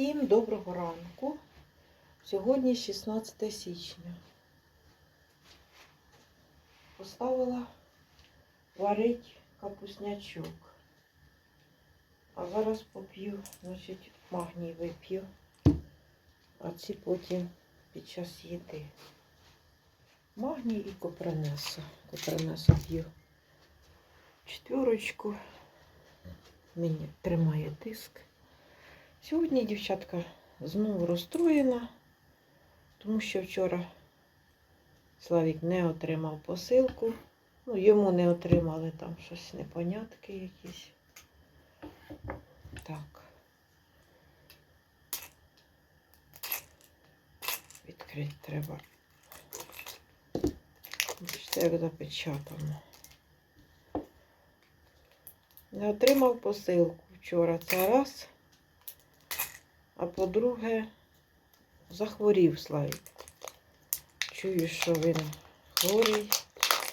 Всім доброго ранку. Сьогодні 16 січня. Поставила варить капуснячок. А зараз поп'ю, значить, магній вип'ю. А ці потім під час їди. Магній і копронеса. Копронеса п'ю четверочку. Мені тримає тиск. Сьогодні дівчатка знову розстроєна, тому що вчора Славік не отримав посилку. Ну, йому не отримали там щось непонятки якісь. Так. Відкрити треба. Все як запечатано. Не отримав посилку вчора. Це раз. А по-друге, захворів Славік. Чую, що він хворий,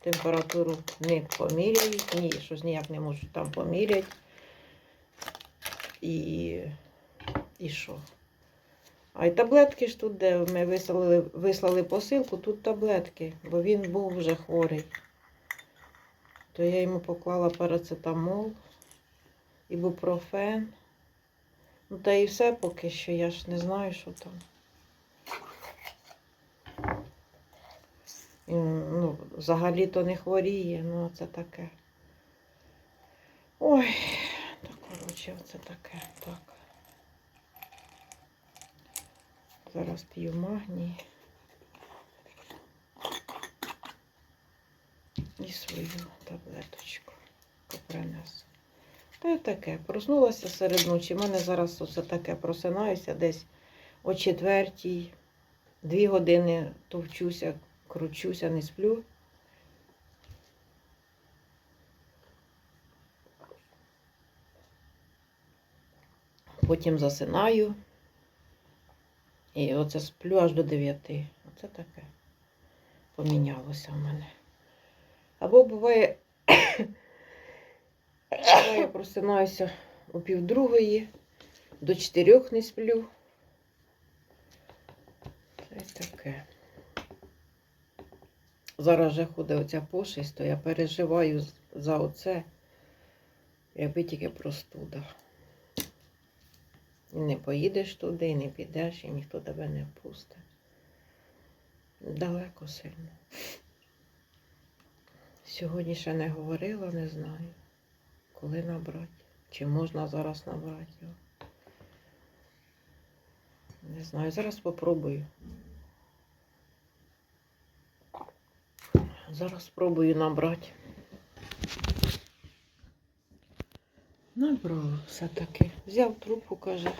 температуру не поміряють, ні, щось ніяк не можуть там поміряти. І, і що? А й таблетки ж тут, де ми вислали, вислали посилку, тут таблетки, бо він був вже хворий. То я йому поклала парацетамол, ібупрофен. Ну, та і все поки що, я ж не знаю, що там. Він, ну, взагалі-то не хворіє, ну це таке. Ой, так, коротше, оце таке. Так. Зараз п'ю магній. І свою таблеточку принесу. Та й таке. Проснулася серед ночі. У мене зараз оце таке просинаюся десь о четвертій, дві години товчуся, кручуся, не сплю. Потім засинаю. І оце сплю аж до дев'яти. Оце таке помінялося в мене. Або буває, буває просинаюся о півдругої, до чотирьох не сплю. Це таке. Зараз вже ходить оця пошесть, то я переживаю за оце, якби тільки простуда. І не поїдеш туди, і не підеш, і ніхто тебе не впустить. Далеко сильно. Сьогодні ще не говорила, не знаю, коли набрати. Чи можна зараз набрати його. Не знаю, зараз спробую. Зараз спробую набрати. Набрав все-таки. Взяв трубку, каже,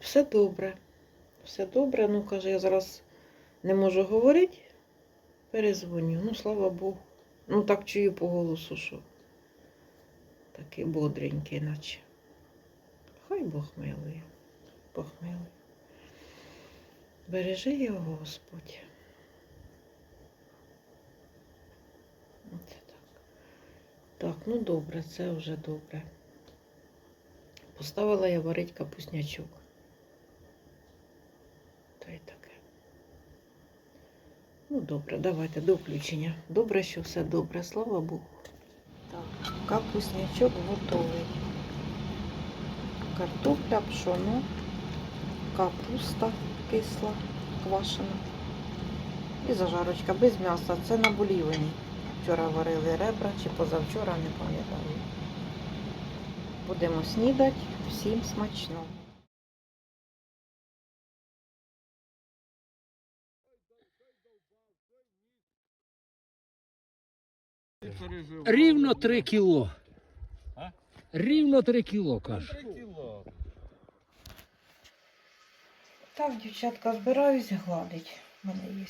все добре. Все добре. Ну, каже, я зараз не можу говорити. Перезвоню. Ну, слава Богу. Ну, так чую по голосу, що такий бодренький, наче. Хай Бог милує. Бог милує. Бережи його, Господь. Оце так. Так, ну добре, це вже добре. Поставила я варить капуснячок. Та й таке. Ну, добре, давайте до включення. Добре, що все добре, слава Богу. Так, капуснячок готовий. Картопля, пшоно, капуста кисла, квашена. І зажарочка без м'яса. Це на бульйоні. Вчора варили ребра чи позавчора, не пам'ятаю. Будемо снідати. Всім смачного. Рівно 3 кіло. А? Рівно 3 кіло, каже. Кіло. Так, дівчатка, збираюсь гладить. У мене є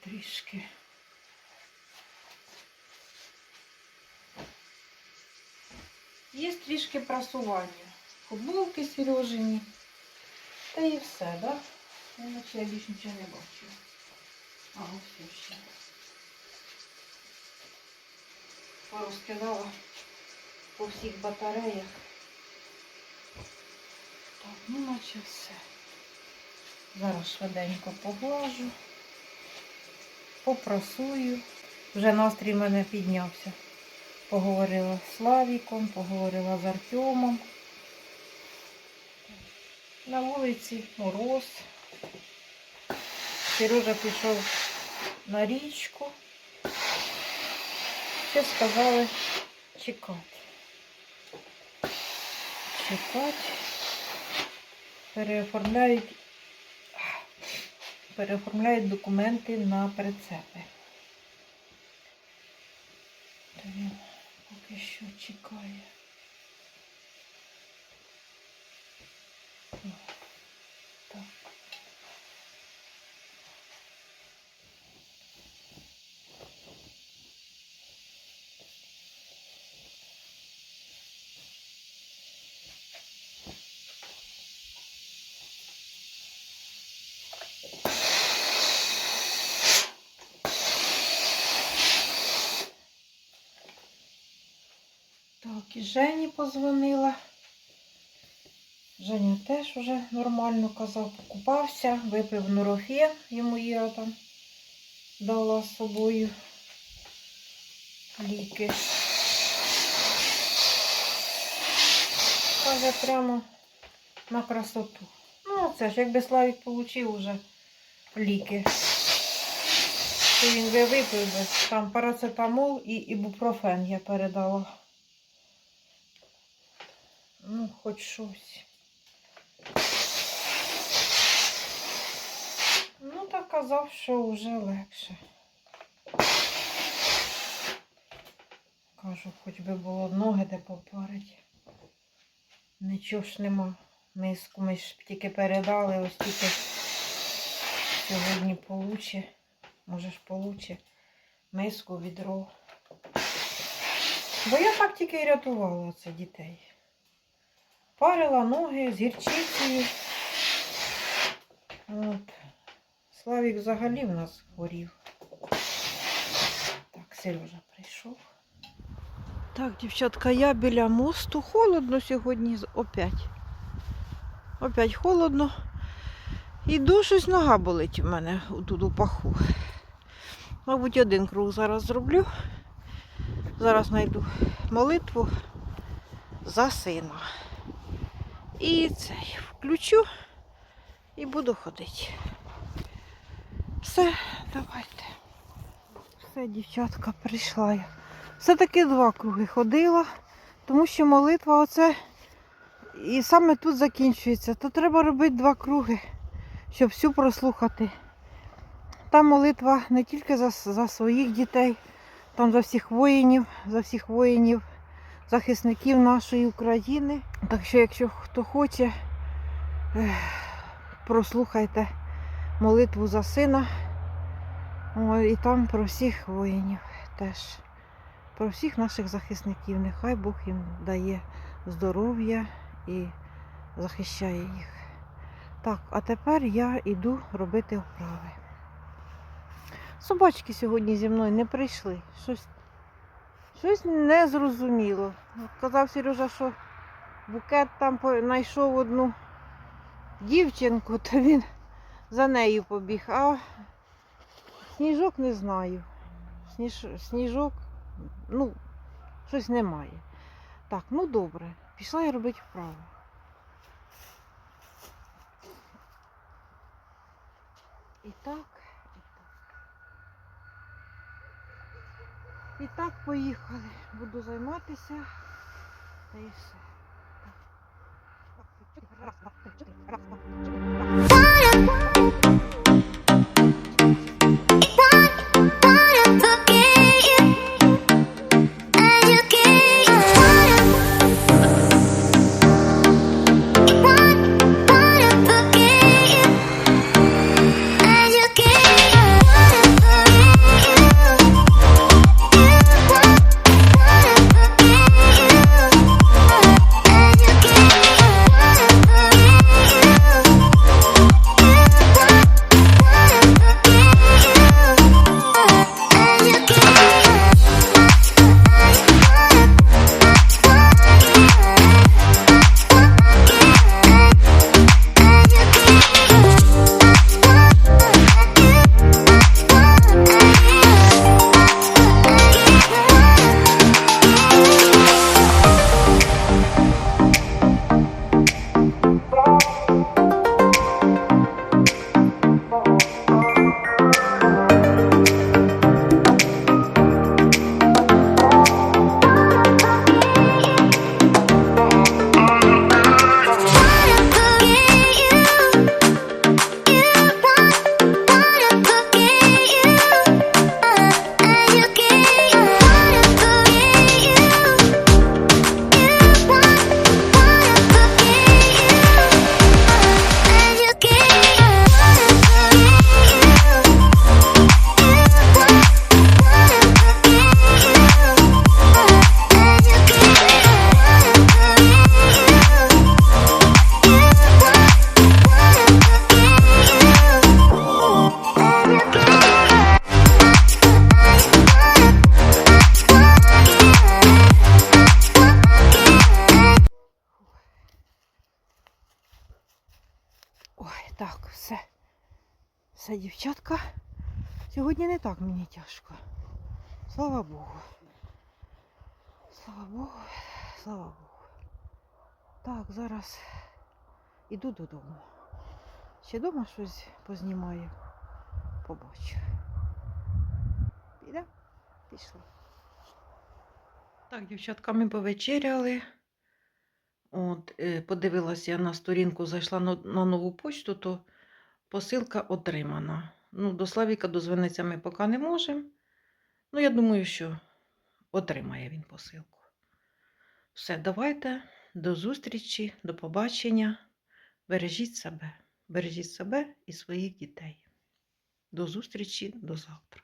трішки. Є трішки прасування. Футболки Сережині. Та і все, так? Да? Іначе я більш нічого не бачу. А, ось ще. Порозкидала по всіх батареях. ну наче все. Зараз швиденько поглажу, попрасую. Вже настрій в мене піднявся. Поговорила з Славіком, поговорила з Артемом. На вулиці мороз. Сережа пішов на річку. Ще сказали чекати. Чекати. Переоформляють, переоформляють документи на прицепи. То він поки що чекає. І Жені позвонила. Женя теж вже нормально казав, покупався, випив нурофен, йому Іра там дала з собою ліки. Каже прямо на красоту. Ну, це ж якби Славік отримав вже ліки. То він би випив би там парацетамол і ібупрофен я передала. Ну, хоч щось. Ну, так казав, що вже легше. Кажу, хоч би було ноги де попарить. Нічого ж нема. Миску ми ж тільки передали, ось тільки сьогодні получе. Може ж получе миску, відро. Бо я так тільки і рятувала це дітей. Парила ноги з гірчицею. От. Славік взагалі в нас хворів. Так, Сережа прийшов. Так, дівчатка, я біля мосту. Холодно сьогодні опять. Опять холодно. Іду, щось нога болить у мене тут у паху. Мабуть, один круг зараз зроблю. Зараз знайду молитву за сина. І цей включу і буду ходити. Все, давайте. Все, дівчатка, прийшла я. Все-таки два круги ходила, тому що молитва оце і саме тут закінчується. То треба робити два круги, щоб всю прослухати. Та молитва не тільки за, за своїх дітей, там за всіх воїнів, за всіх воїнів, захисників нашої України. Так що, якщо хто хоче, прослухайте молитву за сина. І там про всіх воїнів теж. Про всіх наших захисників. Нехай Бог їм дає здоров'я і захищає їх. Так, а тепер я йду робити вправи. Собачки сьогодні зі мною не прийшли. Щось, щось не зрозуміло. Казав Сережа, що букет там знайшов одну дівчинку, то він за нею побіг. А сніжок не знаю. Сніж, сніжок, ну, щось немає. Так, ну добре. Пішла я робити вправо. І так. І так поїхали. Буду займатися. Та і все. Yeah. Сьогодні не так мені тяжко. Слава Богу. Слава Богу, слава Богу. Так, зараз іду додому. Ще вдома щось познімаю. Побачу. Піде? Пішла. Так, дівчатка, ми повечеряли. От, е, подивилася я на сторінку, зайшла на, на нову почту, то посилка отримана. Ну, до Славіка дозвонитися ми поки не можемо. Ну, я думаю, що отримає він посилку. Все, давайте, до зустрічі, до побачення. Бережіть себе, бережіть себе і своїх дітей. До зустрічі до завтра.